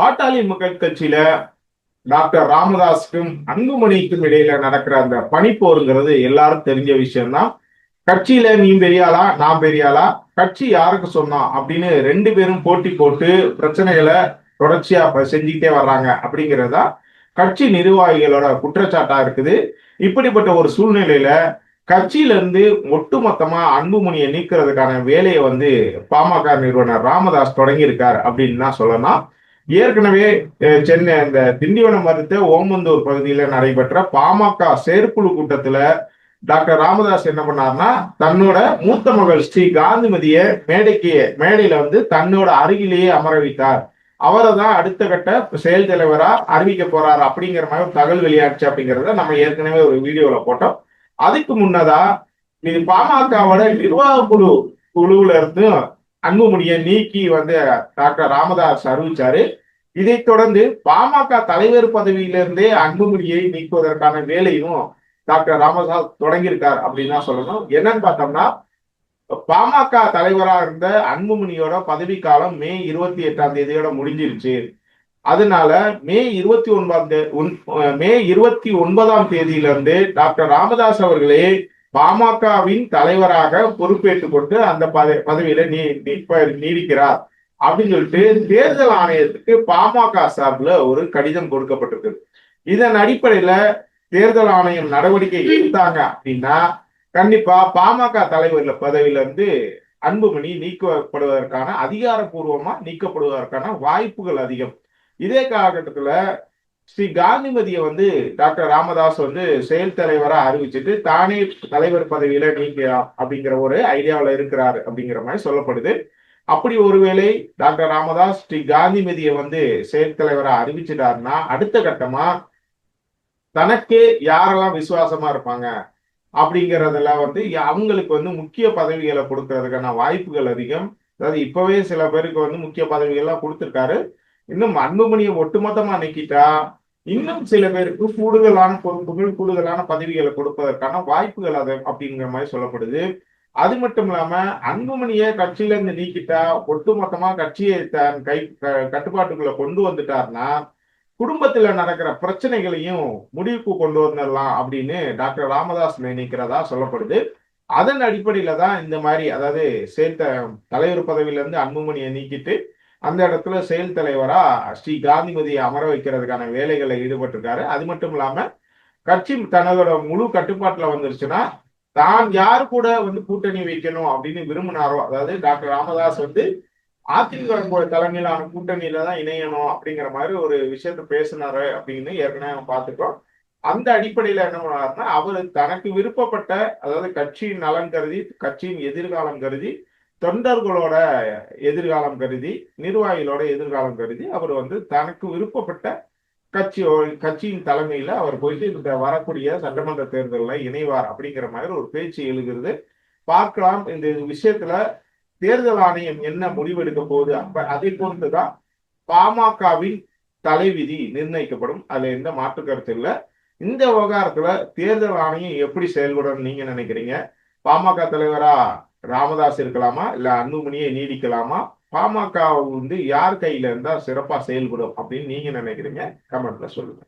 பாட்டாளி மக்கள் கட்சியில டாக்டர் ராமதாஸுக்கும் அன்புமணிக்கும் இடையில நடக்கிற அந்த பனிப்போருங்கிறது எல்லாரும் தெரிஞ்ச விஷயம்தான். கட்சியில நீ பெரியாளா நான் பெரியாளா? கட்சி யாருக்கு சொன்னா? அப்படின்னு ரெண்டு பேரும் போட்டி போட்டு பிரச்சனைகளை தொடர்ச்சியா செஞ்சுக்கிட்டே வர்றாங்க அப்படிங்கிறதா கட்சி நிர்வாகிகளோட குற்றச்சாட்டா இருக்குது. இப்படிப்பட்ட ஒரு சூழ்நிலையில கட்சியில இருந்து ஒட்டுமொத்தமா அன்புமணியை நீக்கிறதுக்கான வேலையை வந்து பாமக நிறுவனர் ராமதாஸ் தொடங்கியிருக்கார் அப்படின்னு தான் சொல்லலாம். ஏற்கனவே சென்னை இந்த திண்டிவனம் மருத்த ஓமந்தூர் பகுதியில் நடைபெற்ற பாமக செயற்குழு கூட்டத்துல டாக்டர் ராமதாஸ் என்ன பண்ணார்னா தன்னோட மூத்த மகள் ஸ்ரீ காந்திமதிய மேடைக்கு மேடையில வந்து தன்னோட அருகிலேயே அமர வைத்தார். அவரை தான் அடுத்த கட்ட செயல் தலைவரா அறிவிக்க போறாரு அப்படிங்கிற மாதிரி ஒரு தகவல் வெளியாச்சு அப்படிங்கிறத நம்ம ஏற்கனவே ஒரு வீடியோல போட்டோம். அதுக்கு முன்னதா இது பாமகவோட நிர்வாக குழு குழுவுல இருந்து அன்புமணியை நீக்கி வந்து டாக்டர் ராமதாஸ் அறிவிச்சாரு. இதைத் தொடர்ந்து பாமக தலைவர் பதவியிலிருந்தே அன்புமணியை நீக்குவதற்கான வேலையும் டாக்டர் ராமதாஸ் தொடங்கியிருக்கார் அப்படின்னு தான் சொல்லணும். என்னன்னு பார்த்தோம்னா பாமக தலைவராக இருந்த அன்புமணியோட பதவி காலம் மே இருபத்தி எட்டாம் தேதியோட முடிஞ்சிருச்சு. அதனால மே இருபத்தி ஒன்பதாம் ஒன்- மே இருபத்தி ஒன்பதாம் தேதியிலிருந்து டாக்டர் ராமதாஸ் அவர்களே பாமகவின் தலைவராக பொறுப்பேற்றுக் கொண்டு அந்த பத- பதவியில நீ நீடிக்கிறார் அப்படின்னு சொல்லிட்டு தேர்தல் ஆணையத்துக்கு பாமக சார்பில் ஒரு கடிதம் கொடுக்கப்பட்டிருக்கு. இதன் அடிப்படையில தேர்தல் ஆணையம் நடவடிக்கை எடுத்தாங்க அப்படின்னா கண்டிப்பா பாமக தலைவர்ல பதவியில இருந்து அன்புமணி நீக்கப்படுவதற்கான அதிகாரப்பூர்வமா நீக்கப்படுவதற்கான வாய்ப்புகள் அதிகம். இதே காலகட்டத்துல ஸ்ரீ காந்திமதியை வந்து டாக்டர் ராமதாஸ் வந்து செயல் தலைவரா அறிவிச்சிட்டு தானே தலைவர் பதவியில நீங்க அப்படிங்கிற ஒரு ஐடியாவில் இருக்கிறாரு அப்படிங்கிற மாதிரி சொல்லப்படுது. அப்படி ஒருவேளை டாக்டர் ராமதாஸ் ஸ்ரீ காந்திமதியை வந்து செயல் தலைவரா அறிவிச்சிட்டாருன்னா அடுத்த கட்டமா தனக்கு யாரெல்லாம் விசுவாசமா இருப்பாங்க அப்படிங்கறதெல்லாம் வந்து அவங்களுக்கு வந்து முக்கிய பதவிகளை கொடுக்கறதுக்கான வாய்ப்புகள் அதிகம். அதாவது இப்பவே சில பேருக்கு வந்து முக்கிய பதவிகள்லாம் கொடுத்துருக்காரு. இன்னும் அன்புமணியை ஒட்டுமொத்தமா நீக்கிட்டா இன்னும் சில பேருக்கு கூடுதலான பொறுப்புகள் கூடுதலான பதவிகளை கொடுப்பதற்கான வாய்ப்புகள் அது அப்படிங்கிற மாதிரி சொல்லப்படுது. அது மட்டும் இல்லாம அன்புமணியை கட்சியில இருந்து நீக்கிட்டா ஒட்டுமொத்தமா கட்சியை தன் கை க- கட்டுப்பாட்டுக்குள்ள கொண்டு வந்துட்டார்னா குடும்பத்துல நடக்கிற பிரச்சனைகளையும் முடிவுக்கு கொண்டு வந்துடலாம் அப்படின்னு டாக்டர் ராமதாஸ் நினைக்கிறதா சொல்லப்படுது. அதன் அடிப்படையில தான் இந்த மாதிரி அதாவது சேர்த்த தலைவர் பதவியில இருந்து அன்புமணியை நீக்கிட்டு அந்த இடத்துல செயல் தலைவரா ஸ்ரீ காந்திமதியை அமர வைக்கிறதுக்கான வேலைகளை ஈடுபட்டிருக்காரு. அது மட்டும் இல்லாம கட்சி தனதோட முழு கட்டுப்பாட்டுல வந்துருச்சுன்னா தான் யார் கூட வந்து கூட்டணி வைக்கணும் அப்படின்னு விரும்பினாரோ அதாவது டாக்டர் ராமதாஸ் வந்து அதிமுக தலைமையிலான கூட்டணியில தான் இணையணும் அப்படிங்கிற மாதிரி ஒரு விஷயத்த பேசினாரு அப்படின்னு ஏற்கனவே நம்ம பார்த்துட்டோம். அந்த அடிப்படையில என்ன பண்ணாருன்னா அவர் தனக்கு விருப்பப்பட்ட அதாவது கட்சியின் நலன் கருதி கட்சியின் எதிர்காலம் கருதி தொண்டர்களோட எதிர்காலம் கருதி நிர்வாகிகளோட எதிர்காலம் கருதி அவர் வந்து தனக்கு விருப்பப்பட்ட கட்சி கட்சியின் தலைமையில அவர் போயிட்டு இந்த வரக்கூடிய சட்டமன்ற தேர்தலில் இணைவார் அப்படிங்கிற மாதிரி ஒரு பேச்சு எழுகிறது. பார்க்கலாம். இந்த விஷயத்துல தேர்தல் ஆணையம் என்ன முடிவெடுக்க போகுது? அப்ப அதை பொறுத்துதான் பாமகவின் தலைவிதி நிர்ணயிக்கப்படும். அதுல எந்த மாற்று கருத்து இல்லை. இந்த விவகாரத்துல தேர்தல் ஆணையம் எப்படி செயல்படும் நீங்க நினைக்கிறீங்க? பாமக தலைவரா ராமதாஸ் இருக்கலாமா? இல்ல அன்புமணியை நீடிக்கலாமா? பாமக வந்து யார் கையில இருந்தா சிறப்பா செயல்படும் அப்படின்னு நீங்க நினைக்கிறீங்க? கமெண்ட்ல சொல்லுங்க.